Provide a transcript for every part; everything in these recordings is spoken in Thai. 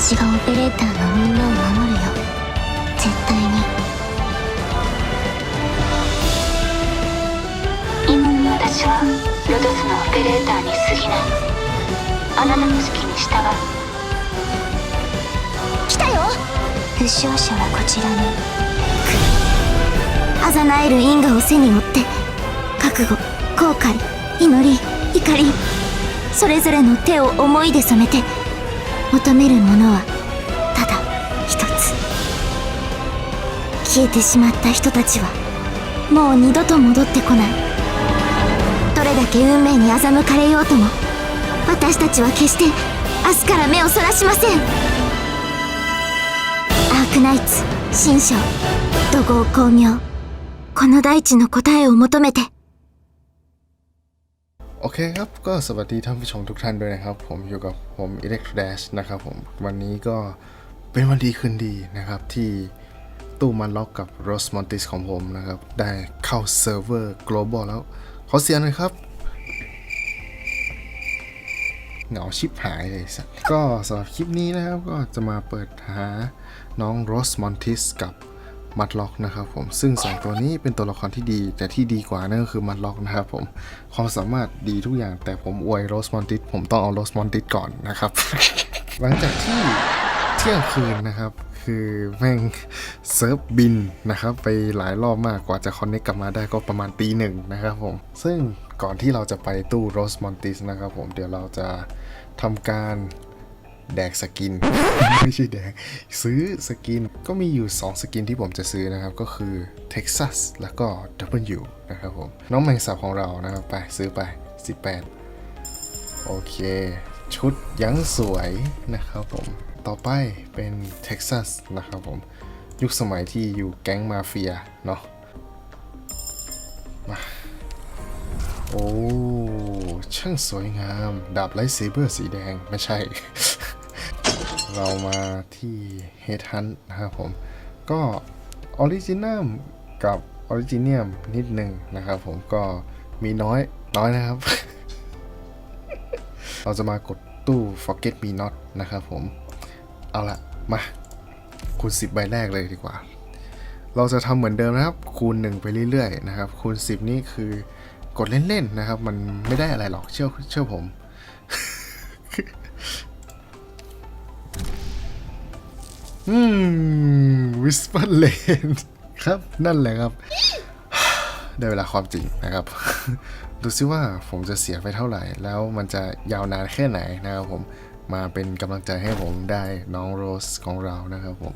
私がオペレーターのみんなを守るよ。絶対に。今の私はロドスのオペレーターに過ぎない。あなたの指揮に従う。来たよ。負傷者はこちらに。あざなえる因果を背に負って覚悟後悔祈り怒りそれぞれの手を思いで染めて求めるものはただ一つ。消えてしまった人たちはもう二度と戻ってこない。どれだけ運命に欺かれようとも私たちは決して明日から目をそらしません。アークナイツ新章怒号光明この大地の答えを求めて。 โอเคครับ ก็สวัสดีท่านผู้ชมทุกท่านด้วยนะครับ ผมอยู่กับผม Electro Dash นะครับผม วันนี้ก็เป็นวันดีคืนดีนะครับ ที่ตู้มันล็อกกับ Rose Montis ของผมนะครับ ได้เข้าเซิร์ฟเวอร์ global แล้ว ขอเสียงหน่อยครับ เหงาชิบหายเลยสัสก็สำหรับคลิปนี้นะครับ ก็จะมาเปิดหาน้อง Rose Montis กับ มัดล็อกนะครับผมซึ่งสองตัวนี้เป็นตัวละครที่ดี แต่ที่ดีกว่านั่นก็คือมัดล็อกนะครับผมความสามารถดีทุกอย่างแต่ผมอวย Rose Montis ผมต้องเอา Rose Montis ก่อนนะครับ หลังจากที่เที่ยงคืนนะครับคือแม่งเซิร์ฟบินนะครับไปหลายรอบมากกว่าจะคอนเน c t กลับมาได้ก็ประมาณตีหนึ่งนะครับผมซึ่งก่อนที่เราจะไปตู้ Rose Montis นะครับผมเดี๋ยวเราจะทำการ แดกสกิน ไม่ใช่แดก ซื้อสกินก็มีอยู่ 2 สกินที่ผมจะซื้อนะครับ ก็คือ Texas แล้วก็ W นะครับผม น้องแมงสาบของเรานะครับ ไปซื้อไป 18 โอเค ชุดยังสวยนะครับผม ต่อไปเป็น Texas นะครับผม ยุคสมัยที่อยู่แก๊งมาเฟียเนาะมาโอ้ ช่างสวยงาม ดาบไลท์เซเบอร์สีแดง ไม่ใช่ เรามาที่ Head Hunt นะครับผม ก็ออริจินัมกับออริจิเนียมนิดหนึ่งนะครับผมก็มีน้อยน้อยนะครับ เราจะมากดตู้ Forget Me Not นะครับผม เอาละมาคูณ 10 ใบแรกเลยดีกว่า เราจะทำเหมือนเดิมนะครับ คูณ 1 ไปเรื่อยๆนะครับ คูณ 10 นี่คือกดเล่นๆนะครับ มันไม่ได้อะไรหรอกเชื่อเชื่อผม อืมวิสเปอร์เลนครับ นั่นแหละครับ ได้เวลาความจริงนะครับ ดูซิว่าผมจะเสียไปเท่าไหร่ แล้วมันจะยาวนานแค่ไหนนะครับผมมาเป็นกำลังใจให้ผมได้น้องโรสของเรานะครับผม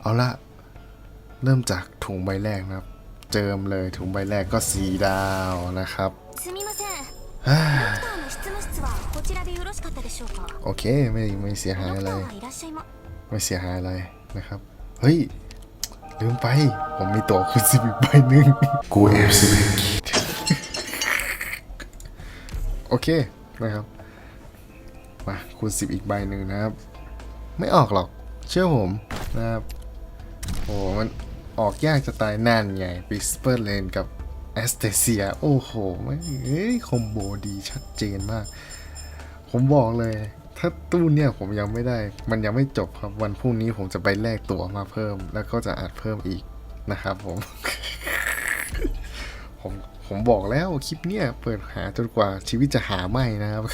เอาละเริ่มจากถุงใบแรกนะครับ เจิมเลยถุงใบแรกก็สีดาวนะครับโอเค ไม่ไม่เสียหายอะไร ไม่เสียหายอะไรนะครับ เฮ้ย ลืมไป ผมมีตั๋วคุณสิบอีกใบหนึ่งกูเอฟสิโอเคนะครับ มาคูณสิบอีกใบหนึ่งนะครับ ไม่ออกหรอก เชื่อผมนะครับโอ้มันออกยากจะตายน่นไงบิสเปอร์เลนกับแอสเตเซีย โอ้โหไม่เฮ้ยคอมโบดีชัดเจนมาก ผมบอกเลย ถ้าตู้เนี่ยผมยังไม่ได้ มันยังไม่จบครับวันพรุ่งนี้ผมจะไปแลกตั๋วมาเพิ่ม แล้วก็จะอัดเพิ่มอีกนะครับผม ผมผมบอกแล้วคลิปเนี่ยเปิดหาจนกว่าชีวิตจะหาไม่นะครับ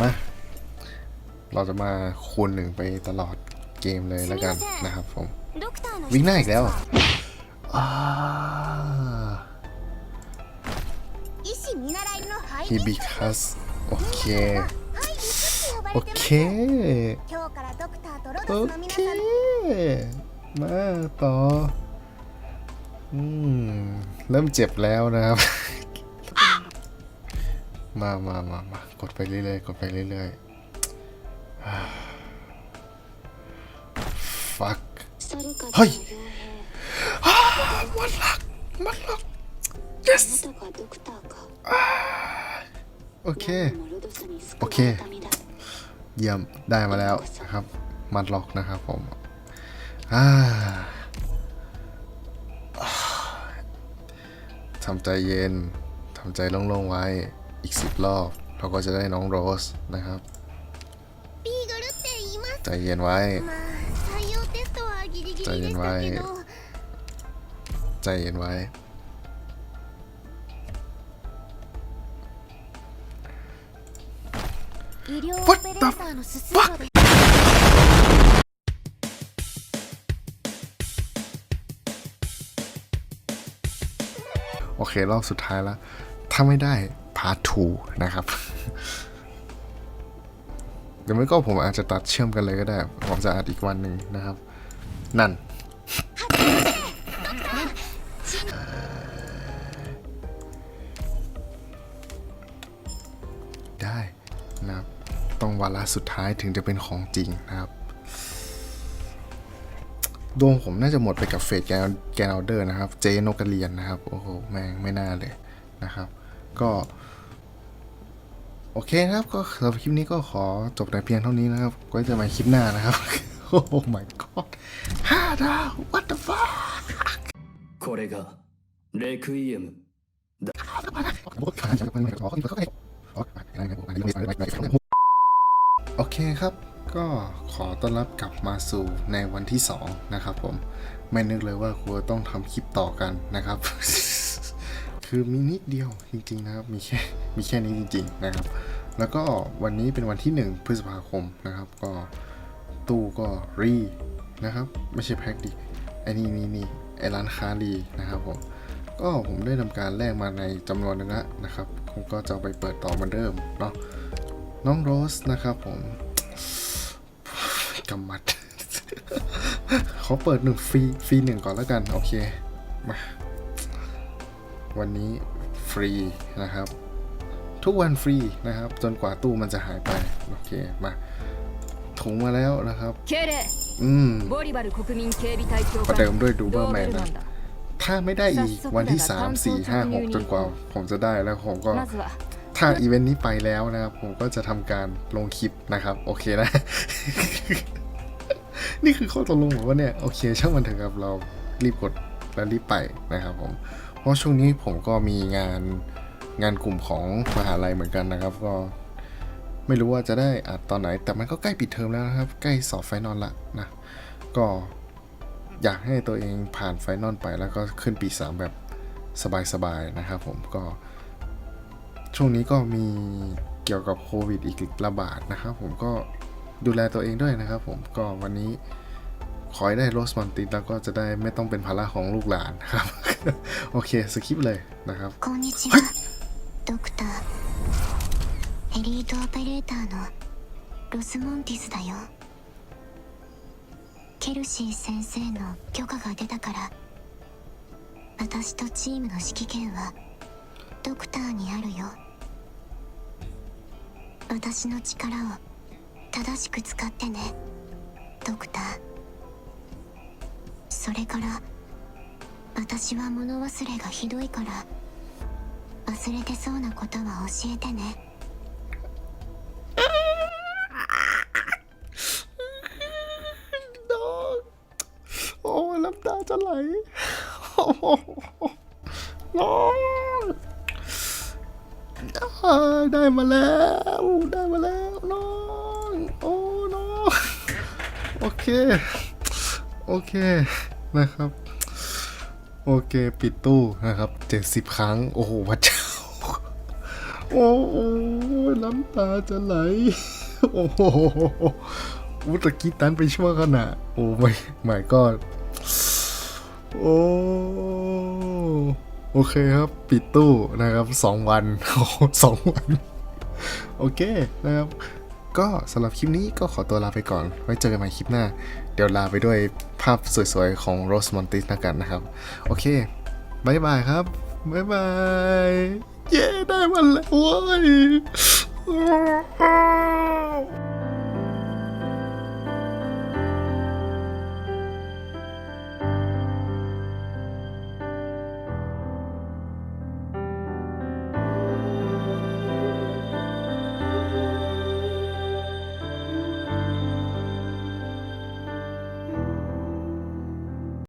มาเราจะมาคูณหนึ่งไปตลอดเกมเลยแล้วกันนะครับผม วิ่งหน้าอีกแล้วฮิบิคัส โอเค โอเค โอเค มาต่อ อืม เริ่มเจ็บแล้วนะครับ มามามามากดไปเรื่อยๆ กดไปเรื่อยๆ ฟัก เฮ้ยมันลักมันลัก yes โอเค โอเค เยี่ยมได้มาแล้วนะครับ มัดล็อกนะครับผมทำใจเย็นทำใจโล่งๆไว้อีกสิบรอบ เราก็จะได้น้องโรสนะครับ ใจเย็นไว้ ใจเย็นไว้ ใจเย็นไว้ What the fuck โอเค รอบสุดท้ายแล้ว ถ้าไม่ได้พาร์ททูนะครับเดี๋ยวไม่ก็ผมอาจจะตัดเชื่อมกันเลยก็ได้ ผมจะอัดอีกวันหนึ่งนะครับ นั่น วาระสุดท้ายถึงจะเป็นของจริงนะครับ ดวงผมน่าจะหมดไปกับเฟสแกนแกนออเดอร์นะครับ เจนกกระเรียนนะครับ โอ้โห แม่งไม่น่าเลยนะครับ ก็ โอเคนะครับ ก็สำหรับคลิปนี้ก็ขอจบแต่เพียงเท่านี้นะครับ ก็จะมาคลิปหน้านะครับ โอ้ my god ห้าดาว what the fuck これがレクイエム โอเคครับ ก็ขอต้อนรับกลับมาสู่ในวันที่ 2 นะครับผม ไม่นึกเลยว่าครูต้องทำคลิปต่อกันนะครับ คือมีนิดเดียวจริงๆนะครับ มีแค่มีแค่นี้จริง ๆนะครับ แล้วก็วันนี้เป็นวันที่ 1 พฤษภาคมนะครับ ก็ตู้ก็รีนะครับ ไม่ใช่แพ็คดิไอ้นี่นี่นี่ไอ้ร้านค้ารีนะครับผมก็ผมได้ทำการแลกมาในจำนวนหนึงแล้วนะครับ ผมก็จะไปเปิดต่อเหมือนเดิมเนาะ น้องโรสนะครับผมกำมัดเขาเปิดหนึ่งฟรีฟรีหนึ่งก่อนแล้วกัน โอเค มา วันนี้ฟรีนะครับ ทุกวันฟรีนะครับ จนกว่าตู้มันจะหายไป โอเค มาถุงมาแล้วนะครับ อืมประเดิมด้วยดูเบอร์แมนนะถ้าไม่ได้อีกวันที่ 3 4 5 6 จนกว่าผมจะได้แล้วผมก็ ถ้าอีเวนต์นี้ไปแล้วนะครับ ผมก็จะทำการลงคลิปนะครับ โอเคนะ นี่คือข้อตกลงผมว่าเนี่ย โอเคช่างมันเถอะครับเรารีบกดแล้วรีบไปนะครับผม เพราะช่วงนี้ผมก็มีงานงานกลุ่มของมหาลัยเหมือนกันนะครับ ก็ไม่รู้ว่าจะได้อัดตอนไหน แต่มันก็ใกล้ปิดเทอมแล้วนะครับ ใกล้สอบไฟนอลละนะ ก็อยากให้ตัวเองผ่านไฟนอลไปแล้วก็ขึ้นปี 3 แบบสบายๆนะครับผมก็ ช่วงนี้ก็มีเกี่ยวกับโควิดอีกระบาดนะครับ ผมก็ดูแลตัวเองด้วยนะครับผมก็วันนี้ขอให้ได้โรสมอนติแล้วก็จะได้ไม่ต้องเป็นภาระของลูกหลานนะครับ โอเคสคิปเลยนะครับ こんにちはドクターエリートオペレーターのロスモンティスだよケルシー先生の許可が出たから私とチームの指揮権はドクターにあるよ 私の力を正しく使ってねドクターそれから私は物忘れがひどいから忘れてそうなことは教えてね น้องโอ้น้ำตาจะไหลน้องอ่า ได้มาแล้ว ได้มาแล้วน้องโอ้น้องโอเค โอเคนะครับ โอเคปิดตู้นะครับเจ็ดสิบครั้ง โอ้โหพระเจ้า โอ้โหน้ำตาจะไหล โอ้โหอุตะกี้ตันไปชั่วขณะโอ้ไม่ไม่ก็โอ้ โอเคครับ ปิดตู้นะครับสองวันโอ้สองวัน โอเคนะครับ ก็สำหรับคลิปนี้ก็ขอตัวลาไปก่อน ไว้เจอกันใหม่คลิปหน้า เดี๋ยวลาไปด้วยภาพสวยๆ ของโรสมอนติสแล้วกันนะครับ โอเคบายบายครับบายบาย เย้ ได้มันแล้วเว้ย